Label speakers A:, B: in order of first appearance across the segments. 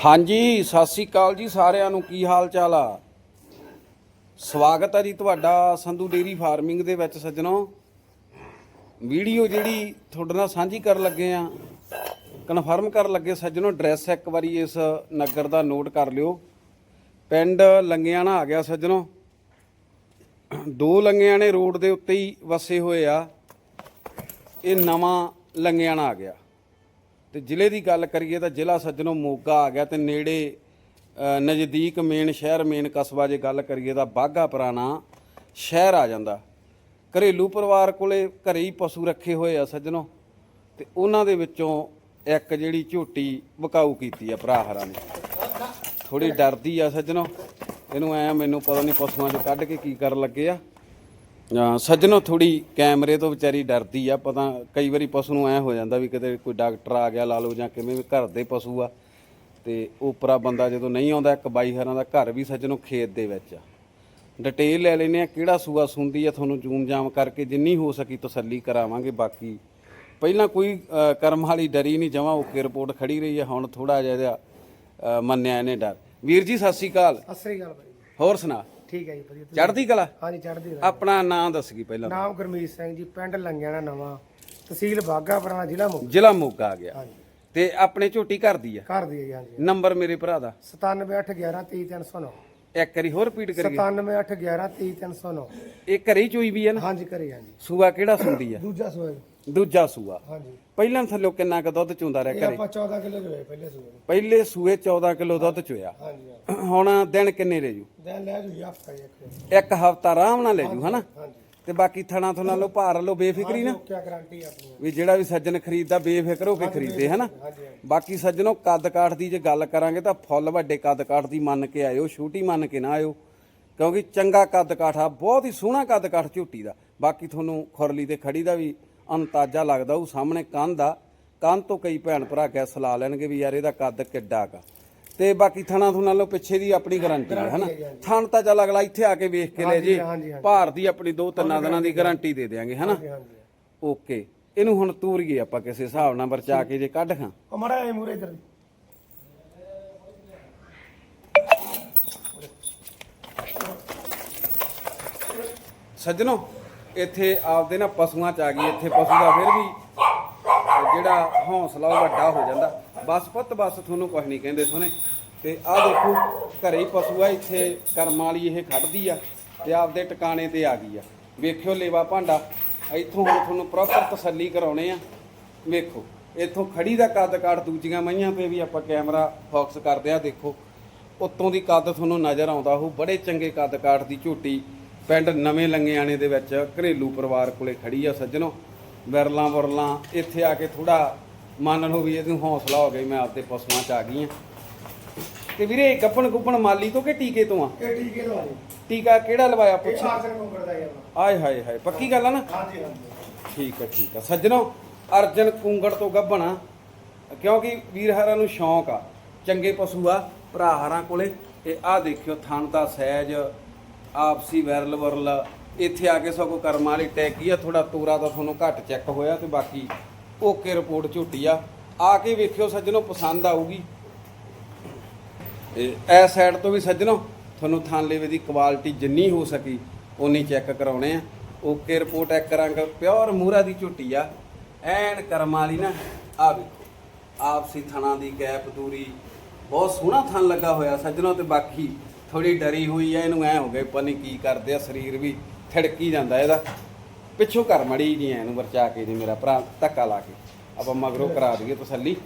A: ਹਾਂਜੀ, ਸਤਿ ਸ੍ਰੀ ਅਕਾਲ ਜੀ ਸਾਰਿਆਂ ਨੂੰ। ਕੀ ਹਾਲ ਚਾਲ ਆ? ਸਵਾਗਤ ਹੈ ਜੀ ਤੁਹਾਡਾ ਸੰਧੂ ਡੇਰੀ ਫਾਰਮਿੰਗ ਦੇ ਵਿੱਚ ਸੱਜਣੋ। ਵੀਡੀਓ ਜਿਹੜੀ ਤੁਹਾਡੇ ਨਾਲ ਸਾਂਝੀ ਕਰਨ ਲੱਗੇ ਆ, ਕਨਫਰਮ ਕਰਨ ਲੱਗੇ ਸੱਜਣੋ, ਐਡਰੈਸ ਇੱਕ ਵਾਰੀ ਇਸ ਨਗਰ ਦਾ ਨੋਟ ਕਰ ਲਿਓ। ਪਿੰਡ ਲੰਗਿਆਣਾ ਆ ਗਿਆ ਸੱਜਣੋ। ਦੋ ਲੰਗਿਆਣੇ ਰੋਡ ਦੇ ਉੱਤੇ ਹੀ ਵਸੇ ਹੋਏ ਆ। ਇਹ ਨਵਾਂ ਲੰਗਿਆਣਾ ਆ ਗਿਆ। ਤੇ ਜ਼ਿਲ੍ਹੇ ਦੀ ਗੱਲ ਕਰੀਏ ਤਾਂ ਜ਼ਿਲ੍ਹਾ ਸੱਜਣੋਂ ਮੋਗਾ ਆ ਗਿਆ ਤੇ ਨੇੜੇ ਨਜ਼ਦੀਕ ਮੇਨ ਸ਼ਹਿਰ, ਮੇਨ ਕਸਬਾ ਜੇ ਗੱਲ ਕਰੀਏ ਤਾਂ ਬਾਗਾ ਪੁਰਾਣਾ ਸ਼ਹਿਰ ਆ ਜਾਂਦਾ। ਘਰੇਲੂ ਪਰਿਵਾਰ ਕੋਲੇ ਘਰੇ ਹੀ ਪਸ਼ੂ ਰੱਖੇ ਹੋਏ ਆ ਸੱਜਣੋ ਤੇ ਉਹਨਾਂ ਦੇ ਵਿੱਚੋਂ ਇੱਕ ਜਿਹੜੀ ਝੋਟੀ ਵਕਾਊ ਕੀਤੀ ਆ ਭਰਾ ਹਰਾਂ ਨੇ। ਥੋੜੀ ਡਰਦੀ ਆ ਸੱਜਣੋ। ਇਹਨੂੰ ਐ ਮੈਨੂੰ ਪਤਾ ਨਹੀਂ ਪਸ਼ੂਆਂ 'ਚ ਕੱਢ ਕੇ ਕੀ ਕਰਨ ਲੱਗੇ ਆ। ਸੱਜਣੋ ਥੋੜੀ ਕੈਮਰੇ ਤੋਂ ਵਿਚਾਰੀ ਡਰਦੀ ਆ ਪਤਾ ਕਈ ਵਾਰੀ ਪਸ਼ੂ ਨੂੰ ਐ ਹੋ ਜਾਂਦਾ ਵੀ ਕਿਤੇ ਕੋਈ ਡਾਕਟਰ ਆ ਗਿਆ ਲਾ ਲਓ ਜਾਂ ਕਿਵੇਂ ਵੀ ਘਰ ਦੇ ਪਸ਼ੂ ਆ। ਤੇ ਉਪਰਾ ਬੰਦਾ ਜਦੋਂ ਨਹੀਂ ਆਉਂਦਾ ਇੱਕ ਬਾਈ ਹਰਾਂ ਦਾ ਘਰ ਵੀ ਸੱਜਣੋ ਖੇਤ ਦੇ ਵਿੱਚ ਆ। ਡਿਟੇਲ ਲੈ ਲੈਨੇ ਆ ਕਿਹੜਾ ਸੂਆ ਸੁੰਦੀ ਆ ਤੁਹਾਨੂੰ ਜੂਮ ਜਾਮ ਕਰਕੇ ਜਿੰਨੀ ਹੋ ਸਕੀ ਤਸੱਲੀ ਕਰਾਵਾਂਗੇ ਬਾਕੀ ਪਹਿਲਾਂ ਕੋਈ ਕਰਮ ਵਾਲੀ ਡਰੀ ਨਹੀਂ ਜਮਾ ਓਕੇ ਰਿਪੋਰਟ ਖੜੀ ਰਹੀ ਆ ਹੁਣ ਥੋੜਾ ਜਿਹਾ ਮੰਨਿਆ ਇਹਨੇ ਡਰ। ਵੀਰ ਜੀ ਸਤਿ ਸ਼੍ਰੀ ਅਕਾਲ।
B: ਸਤਿ ਸ੍ਰੀ ਅਕਾਲ
A: ਹੋਰ ਸੁਣਾ।
B: ਠੀਕ ਹੈ ਜੀ ਵਧੀਆ। ਤੁਸੀਂ-
A: ਚੜ੍ਹਦੀ ਕਲਾ?
B: ਹਾਂਜੀ ਚੜ੍ਹਦੀ ਰਾਹ
A: ਆਪਣਾ ਨਾਂ ਦੱਸ ਗਈ ਪਹਿਲਾਂ
B: ਨਾਮ ਗੁਰਮੀਤ ਸਿੰਘ ਜੀ ਪਿੰਡ ਲੰਗਿਆਣਾ ਨਵਾਂ ਤਹਿਸੀਲ ਬਾਗਾ ਪੁਰਾਣਾ ਜ਼ਿਲ੍ਹਾ ਮੁਕਤਸਰ
A: ਜ਼ਿਲ੍ਹਾ ਮੋਗਾ ਆ ਗਿਆ।
B: ਹਾਂਜੀ।
A: ਤੇ ਆਪਣੇ ਝੋਟੀ ਘਰ ਦੀ ਆ?
B: ਘਰ ਦੀ ਹੈ ਜੀ ਹਾਂਜੀ।
A: ਨੰਬਰ ਮੇਰੇ ਭਰਾ ਦਾ?
B: 9781130309
A: ਇੱਕ ਵਾਰੀ ਹੋਰ ਰਿਪੀਟ ਕਰੀਏ।
B: 9781130309
A: ਇਹ ਘਰੇ ਚੋਈ ਵੀ ਹੈ ਨਾ?
B: ਹਾਂਜੀ ਘਰੇ ਹਾਂਜੀ
A: ਸੂਆ ਕਿਹੜਾ ਸੁੰਦੀ ਆ?
B: ਦੂਜਾ ਸੂਆ ਜੀ।
A: ਦੂਜਾ ਸੂਆ।
B: ਹਾਂਜੀ।
A: ਪਹਿਲਾਂ ਥੱਲੋਂ ਕਿੰਨਾ ਕੁ ਦੁੱਧ ਚੁੰਦਾ ਰਿਹਾ ਘਰੇ?
B: ਆਪਾਂ 14 ਕਿਲੋ ਦੇ ਪਹਿਲੇ ਸੂਏ ਨੂੰ।
A: ਪਹਿਲੇ ਸੂਏ 14 ਕਿਲੋ ਦੁੱਧ ਚੋਇਆ।
B: ਹਾਂਜੀ ਹਾਂਜੀ
A: ਹੁਣ ਦਿਨ ਕਿੰਨੇ ਰਹਿ ਜੂ?
B: ਦਿਨ ਲੈ ਜੂ ਹਫਤਾ ਇੱਕ
A: ਇੱਕ ਹਫਤਾ ਆਰਾਮ ਨਾਲ ਲੈ ਜੂ ਹਨਾ?
B: ਹਾਂਜੀ
A: ਤੇ ਬਾਕੀ ਥਣਾ ਥਣਾ ਲੋ ਭਾਰ ਲੋ ਬੇਫਿਕਰੀ ਨਾ।
B: ਕੀ ਗਾਰੰਟੀ ਆਪਣੀ।
A: ਵੀ ਜਿਹੜਾ ਵੀ ਸੱਜਣ ਖਰੀਦਦਾ ਬੇਫਿਕਰ ਹੋ ਕੇ ਖਰੀਦੇ ਹਨਾ?
B: ਹਾਂਜੀ ਹਾਂਜੀ।
A: ਬਾਕੀ ਸੱਜਣੋ ਕੱਦ ਕਾਠ ਦੀ ਜੇ ਗੱਲ ਕਰਾਂਗੇ ਤਾਂ ਫੁੱਲ ਵੱਡੇ ਕੱਦ ਕਾਠ ਦੀ ਮੰਨ ਕੇ ਆਇਓ ਛੋਟੀ ਮੰਨ ਕੇ ਨਾ ਆਇਓ। ਕਿਉਂਕਿ ਚੰਗਾ ਕੱਦ ਕਾਠ ਆ ਬਹੁਤ ਹੀ ਸੋਹਣਾ ਕੱਦ ਕਾਠ ਝੋਟੀ ਦਾ। ਬਾਕੀ ਤੁਹਾਨੂੰ ਖੁਰਲੀ ਤੇ ਖੜੀ ਦਾ ਵੀ ਅੰਤਾਜ਼ਾ ਲੱਗਦਾ ਉਹ ਸਾਹਮਣੇ ਕੰਧ ਆ। ਕੰਧ ਤੋਂ ਕਈ ਭੈਣ ਭਰਾ ਗੈਸ ਲਾ ਲੈਣਗੇ ਵੀ ਯਾਰ ਇਹਦਾ ਕੱਦ ਕਿੱਡਾ ਕਾ ਤੇ ਬਾਕੀ ਥਣਾ ਥੁਣਾ ਲੋ ਪਿੱਛੇ ਦੀ ਆਪਣੀ ਗਾਰੰਟੀ ਹੈ ਹਨਾ? ਥਣ ਤਾਂ ਚੱਲ ਅਗਲਾ ਇੱਥੇ ਆ ਕੇ ਵੇਖ ਕੇ ਲੈ ਜੇ। ਭਾਰ ਦੀ ਆਪਣੀ ਦੋ ਤਿੰਨਾਂ ਦਿਨਾਂ ਦੀ ਗਾਰੰਟੀ ਦੇ ਦੇਾਂਗੇ ਹਨਾ? ਓਕੇ। ਇਹਨੂੰ ਹੁਣ ਤੂਰੀਏ ਆਪਾਂ ਕਿਸੇ ਹਿਸਾਬ ਨਾਲ ਵਰਚਾ ਕੇ ਜੇ ਕੱਢ ਖਾਂ।
B: ਉਹ ਮੜਾ ਇਹ ਮੂਰੇ ਇਧਰ।
A: ਸੱਜਣੋ ਇੱਥੇ ਆਪਦੇ ਨਾ ਪਸ਼ੂਆਂ ਚ ਆ ਗਈ, ਇੱਥੇ ਪਸ਼ੂ ਦਾ ਫਿਰ ਵੀ ਜਿਹੜਾ ਹੌਸਲਾ ਉਹ ਵੱਡਾ ਹੋ ਜਾਂਦਾ। ਬਸ ਪੁੱਤ, ਬਸ ਤੁਹਾਨੂੰ ਕੁਝ ਨਹੀਂ ਕਹਿੰਦੇ ਸੋਨੇ ਤੇ ਆਹ ਦੇਖੋ, ਘਰੇ ਹੀ ਪਸ਼ੂ ਆ, ਇੱਥੇ ਕਰਮਾਂ ਵਾਲੀ ਇਹ ਖੜਦੀ ਆ ਤੇ ਆਪਦੇ ਟਿਕਾਣੇ ਤੇ ਆ ਗਈ ਆ। ਵੇਖਿਓ ਲੇਵਾ ਭਾਂਡਾ, ਇੱਥੋਂ ਹੁਣ ਤੁਹਾਨੂੰ ਪ੍ਰੋਪਰ ਤਸੱਲੀ ਕਰਾਉਣੇ ਆ। ਵੇਖੋ, ਇੱਥੋਂ ਖੜੀ ਦਾ ਕੱਦ ਕਾਠ ਦੂਜੀਆਂ ਮਈਆਂ ਤੇ ਵੀ ਆਪਾਂ ਕੈਮਰਾ ਫੋਕਸ ਕਰਦੇ ਆ, ਦੇਖੋ। ਉੱਤੋਂ ਦੀ ਕੱਦ ਤੁਹਾਨੂੰ ਨਜ਼ਰ ਆਉਂਦਾ ਉਹ ਬੜੇ ਚੰਗੇ ਕੱਦ ਕਾਠ ਦੀ ਝੋਟੀ ਪਿੰਡ ਨਵੇਂ ਲੰਗਿਆਣੇ ਦੇ ਵਿੱਚ ਘਰੇਲੂ ਪਰਿਵਾਰ ਕੋਲੇ ਖੜੀ ਆ ਸੱਜਣੋ। ਵਿਰਲਾਂ ਵਰਲਾਂ ਇੱਥੇ ਆ ਕੇ ਥੋੜਾ ਮੰਨ ਲਓ ਵੀ ਇਹਨੂੰ ਹੌਸਲਾ ਹੋ ਗਿਆ ਮੈਂ ਆਪਦੇ ਪਸ਼ੂਆਂ ਚ ਆ ਗਈ ਆ ਤੇ ਵੀਰੇ ਗੱਪਣ ਗੁੱਪਣ ਮਾਲੀ ਤੋਂ ਕਿ ਟੀਕੇ ਤੋਂ ਆ?
B: ਇਹ ਟੀਕੇ ਲਵਾ ਲਈ
A: ਟੀਕਾ ਕਿਹੜਾ ਲਵਾਇਆ
B: ਇਹ
A: ਪੁੱਛ ਆਏ ਹਾਏ ਹਾਏ ਪੱਕੀ ਗੱਲ ਆ ਨਾ?
B: ਹਾਂਜੀ ਹਾਂਜੀ।
A: ਠੀਕ ਆ ਠੀਕ ਆ। ਸੱਜਣੋ ਅਰਜਨ ਕੁੰਗੜ ਤੋਂ ਗੱਭਣਾ ਕਿਉਂਕਿ ਵੀਰ ਹਰਾਂ ਨੂੰ ਸ਼ੌਂਕ ਆ। ਚੰਗੇ ਪਸ਼ੂ ਆ ਭਰਾ ਹਰਾਂ ਕੋਲੇ। ਇਹ ਆ ਦੇਖਿਓ ਥਣ ਦਾ ਸਹਿਜ ਆਪਸੀ ਵੈਰਲ ਵਰਲ, ਇੱਥੇ ਆ ਕੇ ਸਗੋਂ ਕਰਮਾਂ ਵਾਲੀ ਟੈਕੀ ਆ ਥੋੜਾ ਤੋਰਾ ਤਾਂ ਤੁਹਾਨੂੰ ਘੱਟ ਚੈੱਕ ਹੋਇਆ ਤੇ ਬਾਕੀ ਓਕੇ ਰਿਪੋਰਟ ਝੁੱਟੀ ਆ। ਆ ਕੇ ਵੇਖਿਓ ਸੱਜਣੋ, ਪਸੰਦ ਆਊਗੀ। ਇਹ ਇਸ ਸਾਈਡ ਤੋਂ ਵੀ ਸੱਜਣੋ, ਤੁਹਾਨੂੰ ਥਾਂ ਲੇਵੇ ਦੀ ਕੁਆਲਿਟੀ ਜਿੰਨੀ ਹੋ ਸਕੀ ਉਨੀ ਚੈੱਕ ਕਰਾਉਣੇ ਆ। ਓਕੇ ਰਿਪੋਰਟ ਇੱਕ ਰੰਗ ਪਿਓਰ ਮੂਰਾ ਦੀ ਝੁੱਟੀ ਆ। ਐਨ ਕਰਮ ਵਾਲੀ ਨਾ, ਆ ਵੇਖੋ। ਆਪਸੀ ਥਣਾ ਦੀ ਗੈਪ ਦੂਰੀ, ਬਹੁਤ ਸੋਹਣਾ ਥਣ ਲੱਗਾ ਹੋਇਆ ਸੱਜਣੋ ਤੇ ਬਾਕੀ ਥੋੜੀ ਡਰੀ ਹੋਈ ਆ, ਇਹਨੂੰ ਐ ਹੋ ਗਏ ਪਤਾ ਨਹੀਂ ਕੀ ਕਰਦੇ ਆ, ਸਰੀਰ ਵੀ ਥੜਕੀ ਜਾਂਦਾ ਇਹਦਾ। ਪਿੱਛੋਂ ਕਰ ਮੜੀ ਜੀ ਇਹਨੂੰ ਵਰਚਾ ਕੇ ਜੀ ਮੇਰਾ ਭਰਾ ਧੱਕਾ ਲਾ ਕੇ। ਆਪਾਂ ਮਗਰੋਂ ਕਰਾ ਦਈਏ ਤਸੱਲੀ।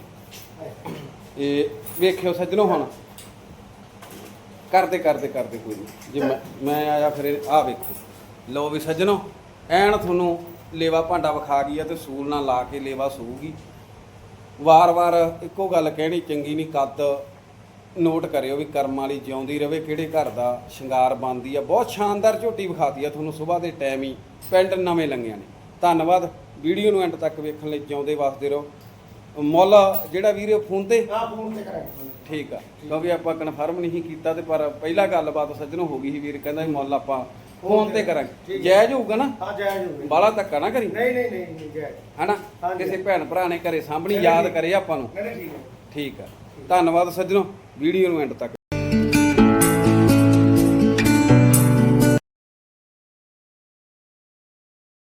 A: ਇਹ ਵੇਖਿਓ ਸੱਜਣੋ ਹੁਣ। ਕਰਦੇ ਕਰਦੇ ਕਰਦੇ ਕੋਈ ਨਹੀਂ ਜੇ ਮੈਂ ਮੈਂ ਆਇਆ ਫਿਰ ਆ ਵੇਖੋ। ਲਓ ਵੀ ਸੱਜਣੋ, ਐਨ ਤੁਹਾਨੂੰ ਲੇਵਾ ਭਾਂਡਾ ਵਿਖਾ ਗਈ ਆ ਤੇ ਸੂਲ ਨਾਲ ਲਾ ਕੇ ਲੇਵਾ ਸੂਗੀ ਵਾਰ-ਵਾਰ ਇੱਕੋ ਗੱਲ ਕਹਿਣੀ, ਚੰਗੀ ਨਹੀਂ ਕੱਦ ਨੋਟ ਕਰਿਓ ਵੀ ਕਰਮ ਵਾਲੀ ਜਿਉਂਦੀ ਰਵੇ ਕਿਹੜੇ ਘਰ ਦਾ ਸ਼ਿੰਗਾਰ ਬਣਦੀ ਆ। ਬਹੁਤ ਸ਼ਾਨਦਾਰ ਝੋਟੀ ਵਿਖਾਤੀ ਆ ਤੁਹਾਨੂੰ ਸਵੇਰ ਦੇ ਟਾਈਮ ਹੀ ਪਿੰਡ ਨਵੇਂ ਲੰਗਿਆਂ ਨੇ। ਧੰਨਵਾਦ ਵੀਡੀਓ ਨੂੰ ਐਂਡ ਤੱਕ ਵੇਖਣ ਲਈ ਜਿਉਂਦੇ ਵਸਦੇ ਰਹੋ। ਮੁੱਲ ਜਿਹੜਾ ਵੀਰੇ ਫੋਨ ਤੇ?
B: ਆ ਫੋਨ ਤੇ ਕਰਾਂਗੇ
A: ਠੀਕ ਆ ਕਿਉਂਕਿ ਆਪਾਂ ਕਨਫਰਮ ਨਹੀਂ ਕੀਤਾ ਤੇ ਪਰ ਪਹਿਲਾ ਗੱਲਬਾਤ ਸੱਜਣੋਂ ਹੋ ਗਈ ਸੀ ਵੀਰ ਕਹਿੰਦਾ ਸੀ ਮੁੱਲ ਆਪਾਂ ਫੋਨ ਤੇ ਕਰਾਂਗੇ। ਜਾਇਜ਼ ਹੋਊਗਾ ਨਾ?
B: ਹਾਂ ਜਾਇਜ਼ ਹੋਵੇ
A: ਬਾਲਾ ਧੱਕਾ ਨਾ ਕਰੀ।
B: ਨਹੀਂ ਨਹੀਂ ਨਹੀਂ ਜਾਇਜ਼।
A: ਹਨਾ। ਕਿਸੇ ਭੈਣ ਭਰਾ ਨੇ ਘਰੇ ਸਾਹਮਣੀ ਯਾਦ ਕਰੇ ਆਪਾਂ ਨੂੰ। ਠੀਕ ਆ। ਧੰਨਵਾਦ ਸੱਜਣੋ ਵੀਡੀਓ ਨੂੰ ਐਂਡ ਤੱਕ।